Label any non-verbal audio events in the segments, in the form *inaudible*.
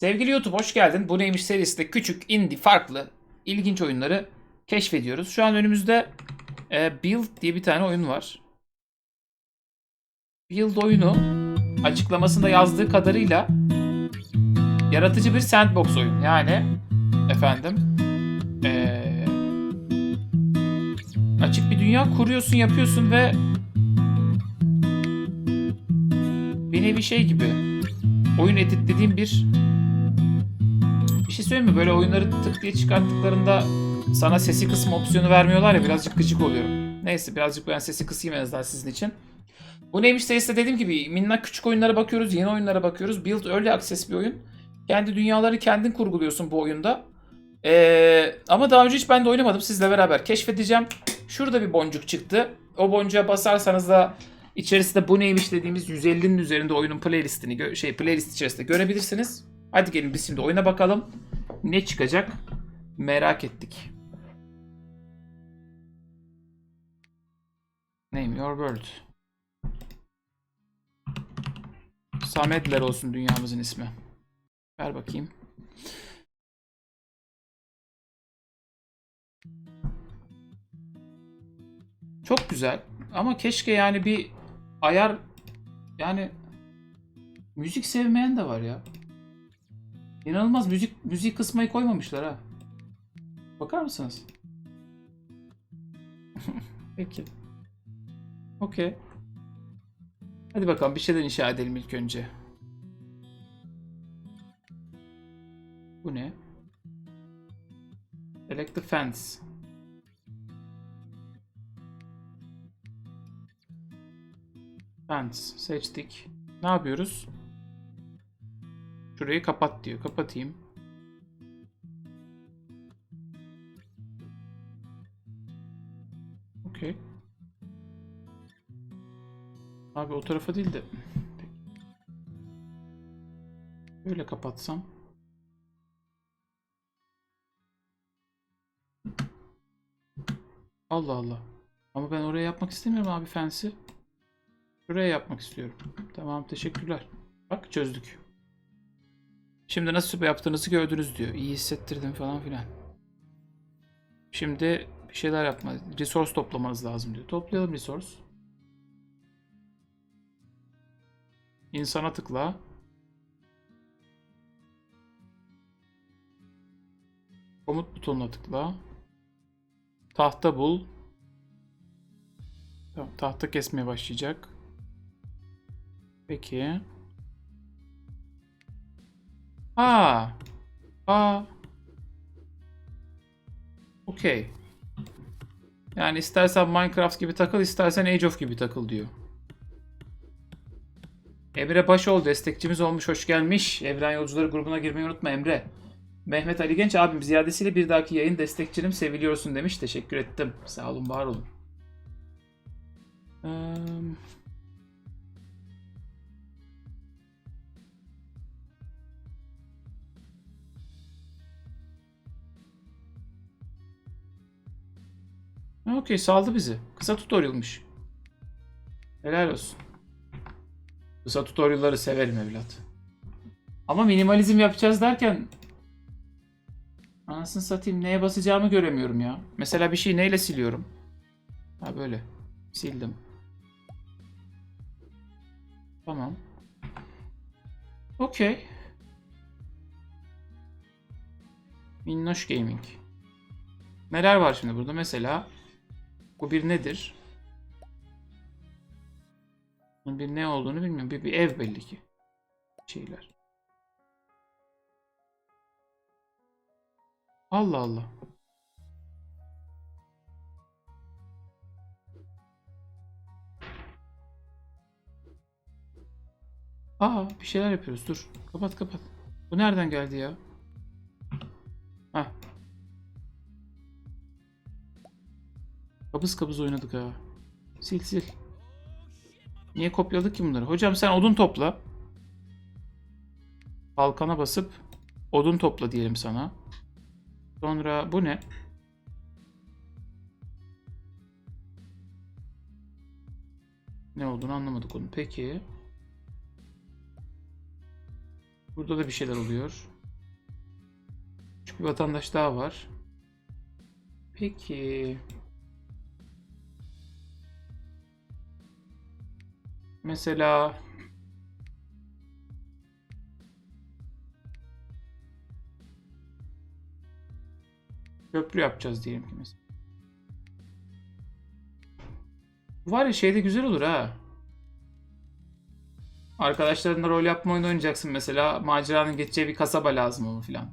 Sevgili YouTube hoş geldin. Bu neymiş serisinde küçük, indie, farklı, ilginç oyunları keşfediyoruz. Şu an önümüzde e, Build diye bir tane oyun var. Build oyunu açıklamasında yazdığı kadarıyla yaratıcı bir sandbox oyun. Yani efendim e, açık bir dünya kuruyorsun, yapıyorsun ve bir nevi şey gibi oyun editlediğim bir bir şey söyleyeyim mi? Böyle oyunları tık diye çıkarttıklarında sana sesi kısma opsiyonu vermiyorlar ya birazcık gıcık oluyorum. Neyse birazcık ben sesi kısayım en azından sizin için. Bu neymiş serisi dediğim gibi minnak küçük oyunlara bakıyoruz, yeni oyunlara bakıyoruz. Build Early Access bir oyun. Kendi dünyaları kendin kurguluyorsun bu oyunda. Ee, ama daha önce hiç ben de oynamadım. Sizle beraber keşfedeceğim. Şurada bir boncuk çıktı. O boncuğa basarsanız da içerisinde bu neymiş dediğimiz 150'nin üzerinde oyunun playlistini şey playlist içerisinde görebilirsiniz. Hadi gelin biz şimdi oyuna bakalım. Ne çıkacak? Merak ettik. Name your world. Samedler olsun dünyamızın ismi. Ver bakayım. Çok güzel ama keşke yani bir ayar yani müzik sevmeyen de var ya. İnanılmaz müzik müzik kısmayı koymamışlar ha. Bakar mısınız? *laughs* Peki. Okey. Hadi bakalım bir şeyler inşa edelim ilk önce. Bu ne? Select the fence. Fence seçtik. Ne yapıyoruz? Şurayı kapat diyor. Kapatayım. Okey. Abi o tarafa değil de. Böyle kapatsam. Allah Allah. Ama ben oraya yapmak istemiyorum abi fensi. Şuraya yapmak istiyorum. Tamam teşekkürler. Bak çözdük. Şimdi nasıl yaptığınızı gördünüz diyor. İyi hissettirdim falan filan. Şimdi bir şeyler yapma. Resource toplamanız lazım diyor. Toplayalım resource. İnsana tıkla. Komut butonuna tıkla. Tahta bul. Tamam, tahta kesmeye başlayacak. Peki. Aa. Aa. Okey. Yani istersen Minecraft gibi takıl, istersen Age of gibi takıl diyor. Emre Başoğlu destekçimiz olmuş, hoş gelmiş. Evren Yolcuları grubuna girmeyi unutma Emre. Mehmet Ali Genç abim ziyadesiyle bir dahaki yayın destekçinim seviliyorsun demiş. Teşekkür ettim. Sağ olun, var olun. Eee... Okey saldı bizi. Kısa tutorialmış. Helal olsun. Kısa tutorialları severim evlat. Ama minimalizm yapacağız derken Anasını satayım neye basacağımı göremiyorum ya. Mesela bir şeyi neyle siliyorum? Ha böyle. Sildim. Tamam. Okey. Minnoş Gaming. Neler var şimdi burada? Mesela bu bir nedir? Bunun bir ne olduğunu bilmiyorum. Bir, bir ev belli ki. Şeyler. Allah Allah. Aa bir şeyler yapıyoruz. Dur. Kapat kapat. Bu nereden geldi ya? Kabız kabız oynadık ha. Sil sil. Niye kopyaladık ki bunları? Hocam sen odun topla. Kalkana basıp odun topla diyelim sana. Sonra bu ne? Ne olduğunu anlamadık onu. Peki. Bu Burada da bir şeyler oluyor. Bir vatandaş daha var. Peki. Mesela köprü yapacağız diyelim ki mesela. Bu var ya şeyde güzel olur ha. Arkadaşlarınla rol yapma oyunu oynayacaksın mesela. Maceranın geçeceği bir kasaba lazım onu filan.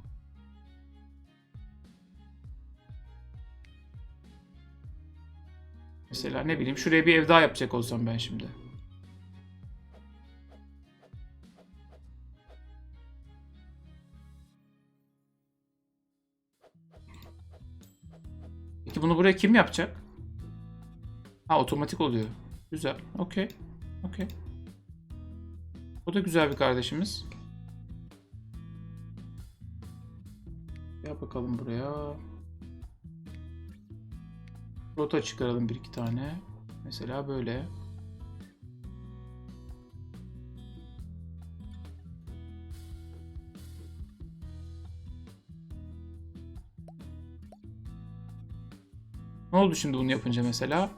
Mesela ne bileyim şuraya bir ev daha yapacak olsam ben şimdi. Peki bunu buraya kim yapacak? Ha otomatik oluyor. Güzel. Okey. Okey. O da güzel bir kardeşimiz. Gel bakalım buraya. Rota çıkaralım bir iki tane. Mesela böyle. Ne oldu şimdi bunu yapınca mesela?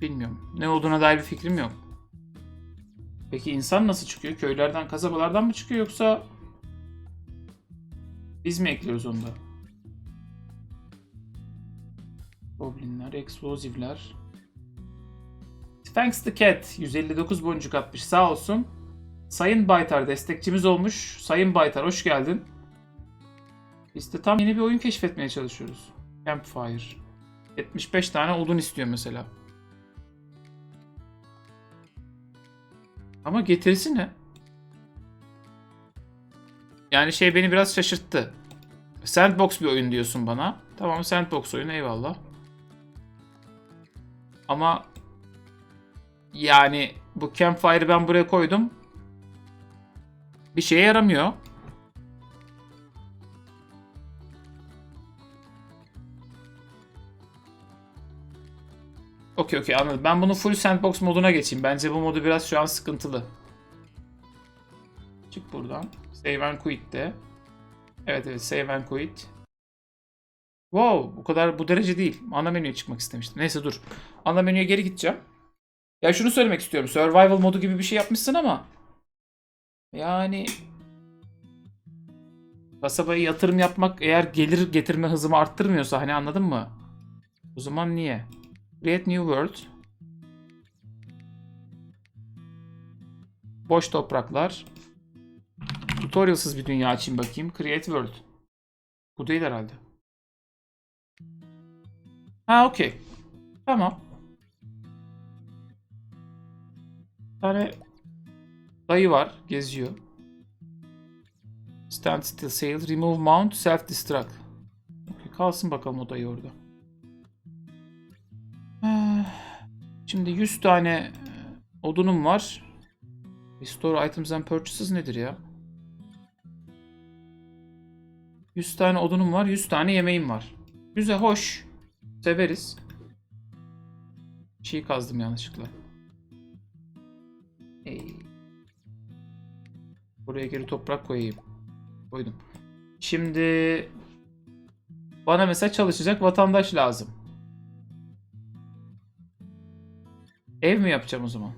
Bilmiyorum. Ne olduğuna dair bir fikrim yok. Peki insan nasıl çıkıyor? Köylerden, kasabalardan mı çıkıyor yoksa biz mi ekliyoruz onu da? Goblinler, eksplozivler. Thanks the Cat 159 boncuk atmış sağ olsun. Sayın Baytar destekçimiz olmuş. Sayın Baytar hoş geldin. Biz de tam yeni bir oyun keşfetmeye çalışıyoruz. Campfire. 75 tane odun istiyor mesela. Ama getirisi ne? Yani şey beni biraz şaşırttı. Sandbox bir oyun diyorsun bana. Tamam sandbox oyunu eyvallah. Ama yani bu campfire'ı ben buraya koydum. Bir şeye yaramıyor. Okey okey anladım. Ben bunu full sandbox moduna geçeyim. Bence bu modu biraz şu an sıkıntılı. Çık buradan. Save and quit de. Evet evet save and quit. Wow bu kadar bu derece değil. Ana menüye çıkmak istemiştim. Neyse dur. Ana menüye geri gideceğim. Ya şunu söylemek istiyorum. Survival modu gibi bir şey yapmışsın ama. Yani kasabaya yatırım yapmak eğer gelir getirme hızımı arttırmıyorsa hani anladın mı? O zaman niye? Create new world. Boş topraklar. Tutorialsız bir dünya açayım bakayım. Create world. Bu değil herhalde. Ha okey. Tamam. Bir tane dayı var. Geziyor. Stand still sail. Remove mount. Self destruct. Okay, kalsın bakalım o dayı orada. Şimdi 100 tane e, odunum var. Restore items and purchases nedir ya? 100 tane odunum var, 100 tane yemeğim var. Güzel, hoş. Severiz. Çiğ kazdım yanlışlıkla. Hey. Buraya geri toprak koyayım. Koydum. Şimdi bana mesela çalışacak vatandaş lazım. Ev mi yapacağım o zaman?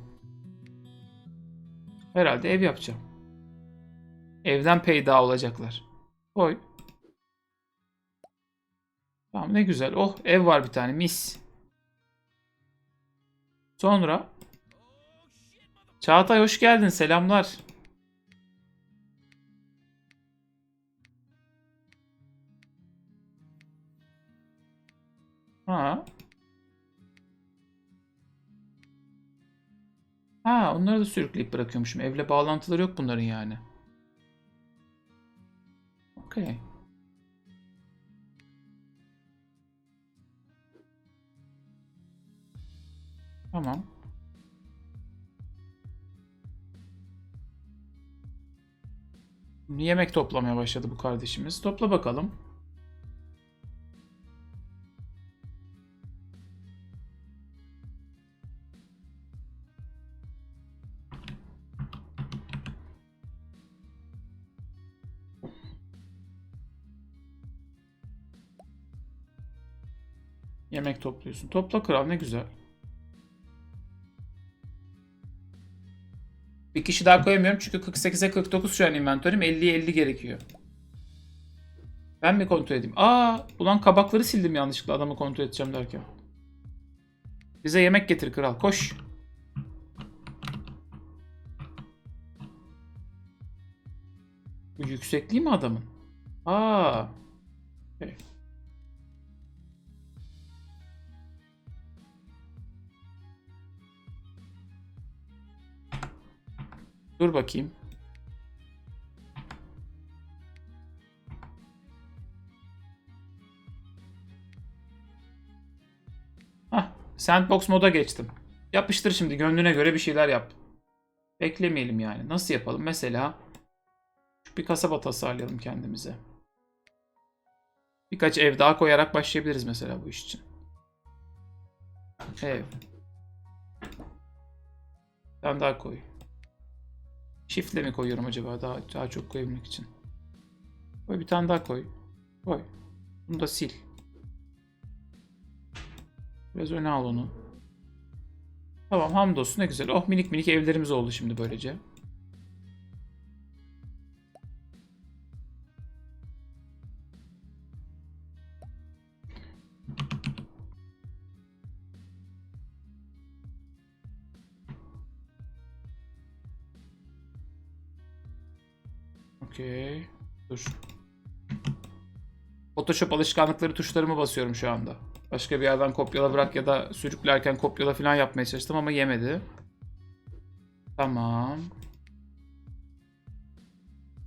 Herhalde ev yapacağım. Evden peyda olacaklar. Koy. Tamam ne güzel. Oh ev var bir tane mis. Sonra Çağatay hoş geldin. Selamlar. Ha. Ha, onları da sürükleyip bırakıyormuşum. Evle bağlantıları yok bunların yani. Okey. Tamam. Yemek toplamaya başladı bu kardeşimiz. Topla bakalım. Yemek topluyorsun. Topla kral ne güzel. Bir kişi daha koyamıyorum çünkü 48'e 49 şu an inventörüm. 50'ye 50 gerekiyor. Ben mi kontrol edeyim? Aa, ulan kabakları sildim yanlışlıkla adamı kontrol edeceğim derken. Bize yemek getir kral. Koş. Bu yüksekliği mi adamın? Aa. Evet. Dur bakayım. Hah, sandbox moda geçtim. Yapıştır şimdi gönlüne göre bir şeyler yap. Beklemeyelim yani. Nasıl yapalım? Mesela bir kasaba tasarlayalım kendimize. Birkaç ev daha koyarak başlayabiliriz mesela bu iş için. Ev. Bir tane daha koy. Shift'le mi koyuyorum acaba daha, daha çok koyabilmek için? Koy bir tane daha koy. Koy. Bunu da sil. Biraz öne al onu. Tamam hamdolsun ne güzel. Oh minik minik evlerimiz oldu şimdi böylece. Dur. Photoshop alışkanlıkları tuşlarımı basıyorum şu anda. Başka bir yerden kopyala bırak ya da sürüklerken kopyala falan yapmaya çalıştım ama yemedi. Tamam.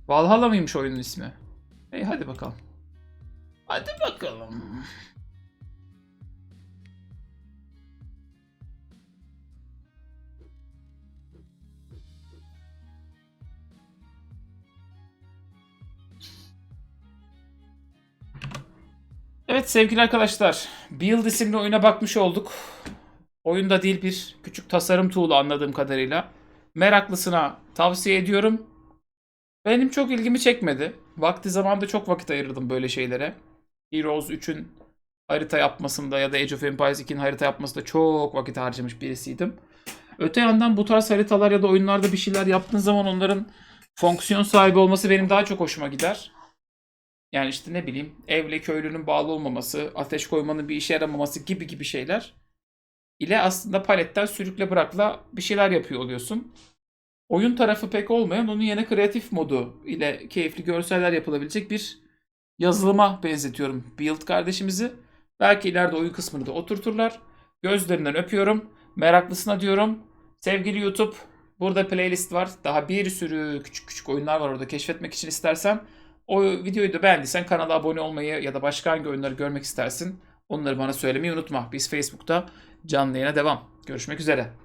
Valhalla mıymış oyunun ismi? Hey hadi bakalım. Hadi bakalım. Evet sevgili arkadaşlar, Build isimli oyuna bakmış olduk. Oyunda değil bir küçük tasarım tool'u anladığım kadarıyla. Meraklısına tavsiye ediyorum. Benim çok ilgimi çekmedi. Vakti zamanda çok vakit ayırırdım böyle şeylere. Heroes 3'ün harita yapmasında ya da Age of Empires 2'nin harita yapmasında çok vakit harcamış birisiydim. Öte yandan bu tarz haritalar ya da oyunlarda bir şeyler yaptığın zaman onların fonksiyon sahibi olması benim daha çok hoşuma gider. Yani işte ne bileyim evle köylünün bağlı olmaması, ateş koymanın bir işe yaramaması gibi gibi şeyler ile aslında paletten sürükle bırakla bir şeyler yapıyor oluyorsun. Oyun tarafı pek olmayan onun yine kreatif modu ile keyifli görseller yapılabilecek bir yazılıma benzetiyorum Build kardeşimizi. Belki ileride oyun kısmını da oturturlar. Gözlerinden öpüyorum. Meraklısına diyorum. Sevgili YouTube burada playlist var. Daha bir sürü küçük küçük oyunlar var orada keşfetmek için istersen. O videoyu da beğendiysen kanala abone olmayı ya da başka hangi oyunları görmek istersin onları bana söylemeyi unutma. Biz Facebook'ta canlı yayına devam. Görüşmek üzere.